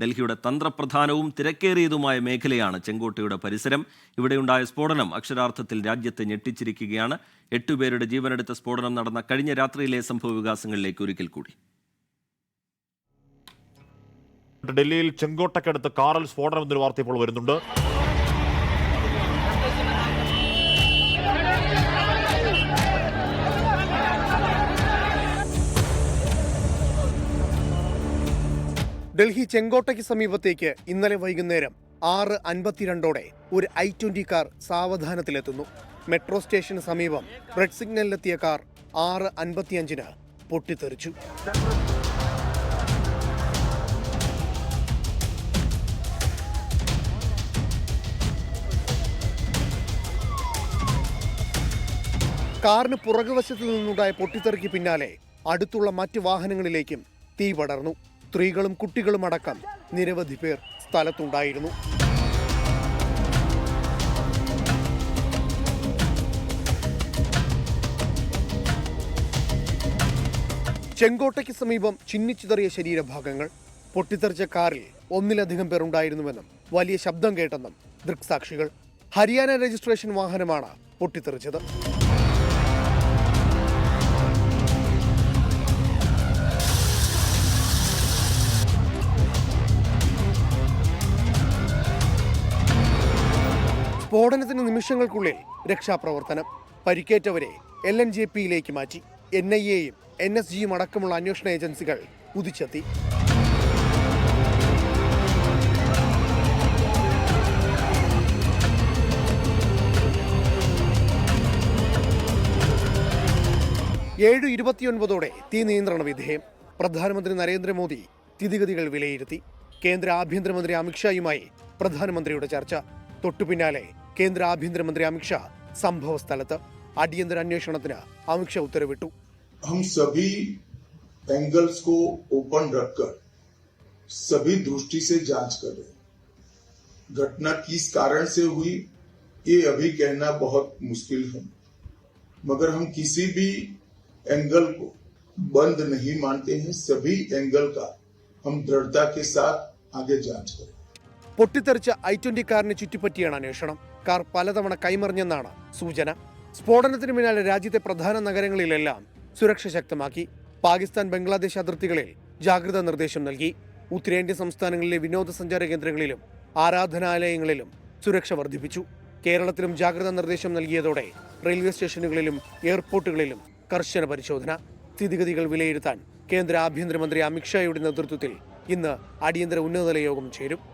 ഡൽഹിയുടെ തന്ത്രപ്രധാനവും തിരക്കേറിയതുമായ മേഖലയാണ് ചെങ്കോട്ടയുടെ പരിസരം. ഇവിടെയുണ്ടായ സ്ഫോടനം അക്ഷരാർത്ഥത്തിൽ രാജ്യത്തെ ഞെട്ടിച്ചിരിക്കുകയാണ്. എട്ടുപേരുടെ ജീവനെടുത്ത സ്ഫോടനം നടന്ന കഴിഞ്ഞ രാത്രിയിലെ സംഭവ വികാസങ്ങളിലേക്ക് ഒരിക്കൽ കൂടി. ഡൽഹിയിൽ ചെങ്കോട്ടക്കടുത്ത് കാറൽ സ്ഫോടനം എന്നൊരു വാർത്ത ഇപ്പോൾ വരുന്നുണ്ട്. ഡൽഹി ചെങ്കോട്ടയ്ക്ക് സമീപത്തേക്ക് ഇന്നലെ വൈകുന്നേരം ആറ് അൻപത്തിരണ്ടോടെ ഒരു ഐ ട്വന്റി കാർ സാവധാനത്തിലെത്തുന്നു. മെട്രോ സ്റ്റേഷന് സമീപം റെഡ് സിഗ്നലിലെത്തിയ കാർ ആറ് അൻപത്തിയഞ്ചിന് പൊട്ടിത്തെറിച്ചു. കാറിന് പുറകുവശത്തു നിന്നുണ്ടായ പൊട്ടിത്തെറിക്ക് പിന്നാലെ അടുത്തുള്ള മറ്റ് വാഹനങ്ങളിലേക്കും തീ പടർന്നു. സ്ത്രീകളും കുട്ടികളും അടക്കം നിരവധി പേർ സ്ഥലത്തുണ്ടായിരുന്നു. ചെങ്കോട്ടയ്ക്ക് സമീപം ചിന്നിച്ചിതറിയ ശരീരഭാഗങ്ങൾ. പൊട്ടിത്തെറിച്ച കാറിൽ ഒന്നിലധികം പേർ ഉണ്ടായിരുന്നുവെന്നും വലിയ ശബ്ദം കേട്ടെന്നും ദൃക്സാക്ഷികൾ. ഹരിയാന രജിസ്ട്രേഷൻ വാഹനമാണ് പൊട്ടിത്തെറിച്ചത്. സ്ഫോടനത്തിന് നിമിഷങ്ങൾക്കുള്ളിൽ രക്ഷാപ്രവർത്തനം പരിക്കേറ്റവരെ എൽ എൻ ജെ പിയിലേക്ക് മാറ്റി. എൻ ഐ എയും എൻ എസ് ജിയും അടക്കമുള്ള അന്വേഷണ ഏജൻസികൾ കുതിച്ചെത്തി. ഏഴ് ഇരുപത്തിയൊൻപതോടെ തീ നിയന്ത്രണ വിധേയം. പ്രധാനമന്ത്രി നരേന്ദ്രമോദി സ്ഥിതിഗതികൾ വിലയിരുത്തി. കേന്ദ്ര ആഭ്യന്തരമന്ത്രി അമിത്ഷായുമായി പ്രധാനമന്ത്രിയുടെ ചർച്ച. തൊട്ടുപിന്നാലെ കേന്ദ്ര ആഭ്യന്തരമന്ത്രി അമിത്ഷാ സംഭവ സ്ഥലത്ത് അടിയന്തര അന്വേഷണത്തിന് അമിത്ഷാ ഉത്തരവിട്ടു हम सभी एंगल्स को ओपन रखकर सभी दृष्टि से जांच कर रहे हैं घटना किस कारण से हुई ये अभी कहना बहुत मुश्किल है मगर हम किसी भी एंगल को बंद नहीं मानते हैं सभी एंगल का हम दृढ़ता के साथ आगे जांच करें പൊട്ടിത്തെറിച്ച ഐ ട്വന്റി കാറിന് ചുറ്റിപ്പറ്റിയാണ് അന്വേഷണം. കാർ പലതവണ കൈമറിഞ്ഞെന്നാണ് സൂചന. സ്ഫോടനത്തിന് പിന്നാലെ രാജ്യത്തെ പ്രധാന നഗരങ്ങളിലെല്ലാം സുരക്ഷ ശക്തമാക്കി. പാകിസ്ഥാൻ ബംഗ്ലാദേശ് അതിർത്തികളിൽ ജാഗ്രതാ നിർദ്ദേശം നൽകി. ഉത്തരേന്ത്യൻ സംസ്ഥാനങ്ങളിലെ വിനോദസഞ്ചാര കേന്ദ്രങ്ങളിലും ആരാധനാലയങ്ങളിലും സുരക്ഷ വർദ്ധിപ്പിച്ചു. കേരളത്തിലും ജാഗ്രതാ നിർദ്ദേശം നൽകിയതോടെ റെയിൽവേ സ്റ്റേഷനുകളിലും എയർപോർട്ടുകളിലും കർശന പരിശോധന. സ്ഥിതിഗതികൾ വിലയിരുത്താൻ കേന്ദ്ര ആഭ്യന്തരമന്ത്രി അമിത്ഷായുടെ നേതൃത്വത്തിൽ ഇന്ന് അടിയന്തര ഉന്നതതല യോഗം ചേരും.